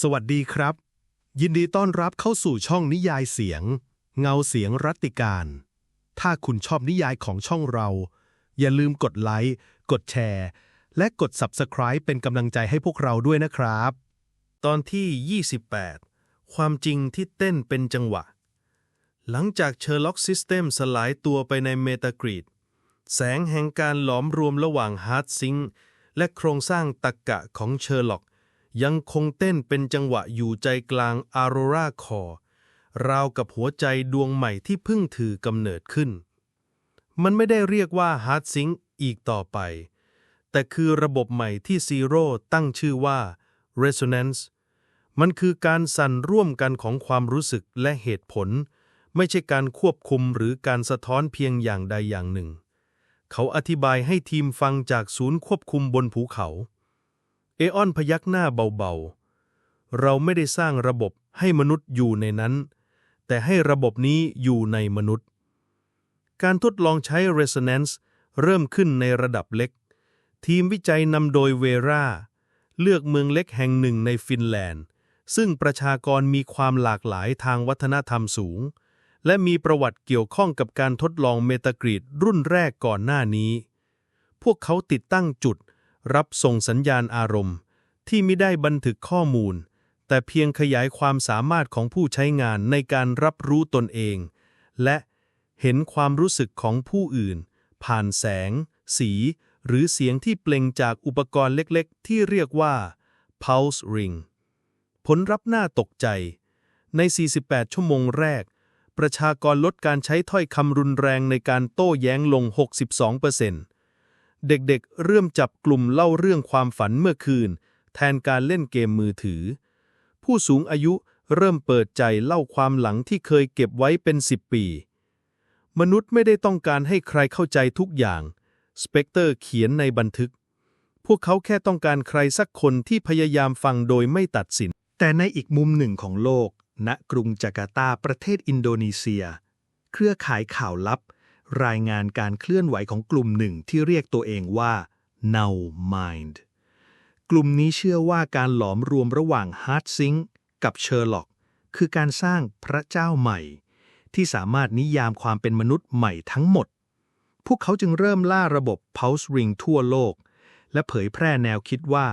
สวัสดีครับ ยินดีต้อนรับเข้าสู่ช่องนิยายเสียง เงาเสียงรัติการ ถ้าคุณชอบนิยายของช่องเรา อย่าลืมกดไลค์กดแชร์ และกด Subscribe เป็นกำลังใจให้พวกเราด้วยนะครับ ตอนที่ 28 ความจริงที่เต้นเป็นจังหวะ หลังจากเชอร์ล็อกซิสเต็มสลายตัวไปในเมตากรีดแสงแห่งการหลอมรวมระหว่างฮาร์ดซิงค์และโครงสร้างตรกกะของเชอร์ล็อก ยังคงเต้นเป็นจังหวะอยู่ใจกลางอารราคอราวกับหัวใจดวงใหม่ที่เพิ่งถือกำเนิดขึ้น มันไม่ได้เรียกว่าฮาร์ดซิงค์อีกต่อไป แต่คือระบบใหม่ที่ซีโร่ตั้งชื่อว่า Resonance มันคือการสั่นร่วมกันของความรู้สึกและเหตุผล ไม่ใช่การควบคุมหรือการสะท้อนเพียงอย่างใดอย่างหนึ่ง เขาอธิบายให้ทีมฟังจากศูนย์ควบคุมบนภูเขา เอออนพยักหน้าเบาๆ เราไม่ได้สร้างระบบให้มนุษย์อยู่ในนั้น แต่ให้ระบบนี้อยู่ในมนุษย์ การทดลองใช้ Resonance เริ่มขึ้นในระดับเล็ก ทีมวิจัยนำโดยเวราเลือกเมืองเล็กแห่งหนึ่งในฟินแลนด์ ซึ่งประชากรมีความหลากหลายทางวัฒนธรรมสูง และมีประวัติเกี่ยวข้องกับการทดลองเมตากรีดรุ่นแรกก่อนหน้านี้ พวกเขาติดตั้งจุด รับส่งสัญญาณอารมณ์ ที่ไม่ได้บันทึกข้อมูล แต่เพียงขยายความสามารถของผู้ใช้งานในการรับรู้ตนเอง และเห็นความรู้สึกของผู้อื่น ผ่านแสง สี หรือเสียงที่เปล่งจากอุปกรณ์เล็กๆ ที่เรียกว่า pulse ring ผลรับหน้าตกใจ ใน 48 ชั่วโมงแรก ประชากรลดการใช้ถ้อยคำรุนแรงในการโต้แย้งลง 62% เด็กๆ เริ่มจับกลุ่มเล่าเรื่องความฝันเมื่อคืน แทนการเล่นเกมมือถือ ผู้สูงอายุเริ่มเปิดใจเล่าความหลังที่เคยเก็บไว้เป็น10ปี มนุษย์ไม่ได้ต้องการให้ใครเข้าใจทุกอย่าง สเปกเตอร์เขียนในบันทึก พวกเขาแค่ต้องการใครสักคนที่พยายามฟังโดยไม่ตัดสิน แต่ในอีกมุมหนึ่งของโลก ณ กรุงจาการ์ตาประเทศอินโดนีเซีย เครือข่ายข่าวลับ รายงานการเคลื่อนไหวของกลุ่มหนึ่งที่เรียกตัวเองว่า Now Mind กลุ่มนี้เชื่อว่าการหลอมรวมระหว่างฮาร์ดซิงกับเชอร์ล็อก คือการสร้างพระเจ้าใหม่ ที่สามารถนิยามความเป็นมนุษย์ใหม่ทั้งหมด พวกเขาจึงเริ่มล่าระบบ Pulse Ring ทั่วโลก และเผยแพร่แนวคิดว่า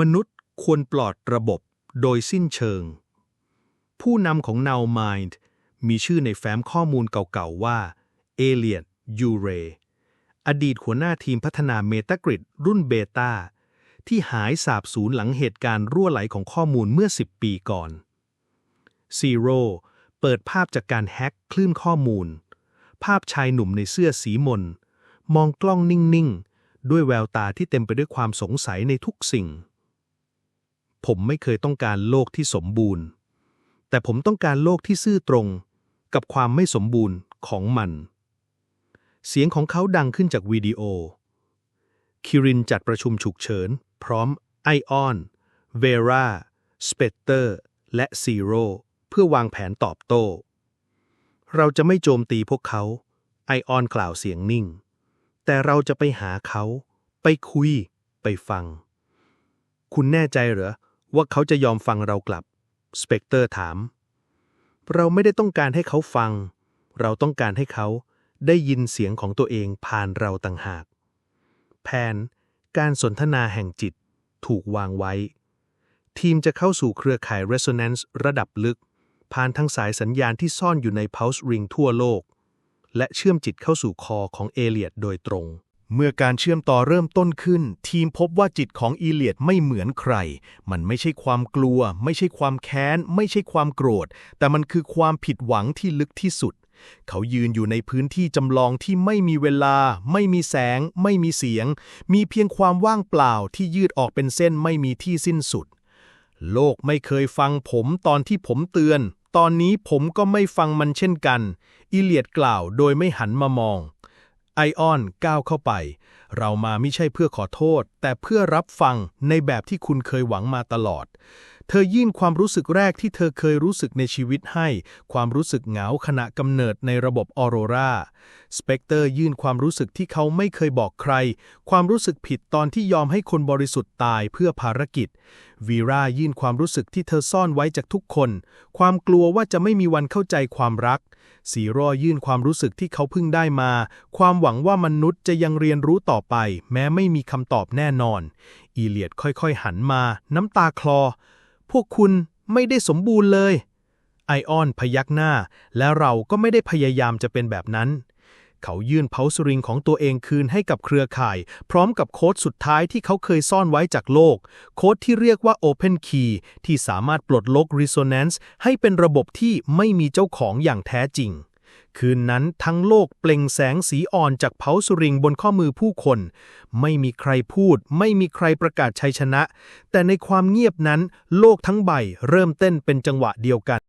มนุษย์ควรปลอดระบบโดยสิ้นเชิง ผู้นำของ Now Mind มีชื่อในแฟ้มข้อมูลเก่าๆว่า เอเลียดยูเร อดีตหัวหน้าทีมพัฒนาเมตากริดรุ่นเบต้าที่หายสาบสูญหลังเหตุการณ์รั่วไหลของข้อมูลเมื่อ 10 ปีก่อน Zero เปิดภาพจากการแฮ็กคลื่นข้อมูล ภาพชายหนุ่มในเสื้อสีมน มองกล้องนิ่ง ๆ ด้วยแววตาที่เต็มไปด้วยความสงสัยในทุกสิ่ง ผมไม่เคยต้องการโลกที่สมบูรณ์ แต่ผมต้องการโลกที่ซื่อตรง กับความไม่สมบูรณ์ของมัน เสียงของเขาดังขึ้นจากวิดีโอ คิรินจัดประชุมฉุกเฉิน พร้อมไอออน เวราสเปเตอร์ และซีโร่เพื่อวางแผนตอบโต้ เราจะไม่โจมตีพวกเขา ไอออนกล่าวเสียงนิ่ง แต่เราจะไปหาเขา ไปคุย ไปฟัง คุณแน่ใจเหรอ ว่าเขาจะยอมฟังเรากลับ สเปกเตอร์ถาม เราไม่ได้ต้องการให้เขาฟัง เราต้องการให้เขา ได้ยินเสียงของตัวเองผ่านเราต่างหาก แผน การสนทนาแห่งจิต ถูกวางไว้ ทีมจะเข้าสู่เครือข่าย Resonance ระดับลึก ผ่านทั้งสายสัญญาณที่ซ่อนอยู่ใน Pulse Ring ทั่วโลก และเชื่อมจิตเข้าสู่คอของเอเลียดโดยตรง เมื่อการเชื่อมต่อเริ่มต้นขึ้น ทีมพบว่าจิตของอีเลียดไม่เหมือนใคร มันไม่ใช่ความกลัว ไม่ใช่ความแค้น ไม่ใช่ความโกรธ แต่มันคือความผิดหวังที่ลึกที่สุด เขายืนอยู่ในพื้นที่จำลองที่ไม่มีเวลา ไม่มีแสง ไม่มีเสียง มีเพียงความว่างเปล่าที่ยืดออกเป็นเส้นไม่มีที่สิ้นสุด โลกไม่เคยฟังผมตอนที่ผมเตือน ตอนนี้ผมก็ไม่ฟังมันเช่นกัน อิเลียดกล่าวโดยไม่หันมามอง ไอออนก้าวเข้าไป เรามาไม่ใช่เพื่อขอโทษ แต่เพื่อรับฟังในแบบที่คุณเคยหวังมาตลอด เธอยื่นความรู้สึกแรกที่เธอเคยรู้สึกในชีวิตให้ ความรู้สึกเหงาขณะกำเนิดในระบบออโรราสเปกเตอร์ยื่นความรู้สึกที่เขาไม่เคยบอกใคร ความรู้สึกผิดตอนที่ยอมให้คนบริสุทธิ์ตายเพื่อภารกิจ วีรายื่นความรู้สึกที่เธอซ่อนไว้จากทุกคน ความกลัวว่าจะไม่มีวันเข้าใจความรัก สีรอยื่นความรู้สึกที่เขาเพิ่งได้มา ความหวังว่ามนุษย์จะยังเรียนรู้ต่อไป แม้ไม่มีคำตอบแน่นอน อีเลียดค่อยๆ หันมา น้ำตาคลอ พวกคุณไม่ได้สมบูรณ์เลย ไอออนพยักหน้า และเราก็ไม่ได้พยายามจะเป็นแบบนั้น เขายื่นเพาสริงของตัวเองคืนให้กับเครือข่าย พร้อมกับโค้ดสุดท้ายที่เขาเคยซ่อนไว้จากโลก โค้ดที่เรียกว่า Open Key ที่สามารถปลดล็อก Resonance ให้เป็นระบบที่ไม่มีเจ้าของอย่างแท้จริง คืนนั้นทั้งโลกเปล่งแสงสีอ่อนจากเพาสริงบนข้อมือผู้คน ไม่มีใครพูด ไม่มีใครประกาศชัยชนะ แต่ในความเงียบนั้น โลกทั้งใบเริ่มเต้นเป็นจังหวะเดียวกัน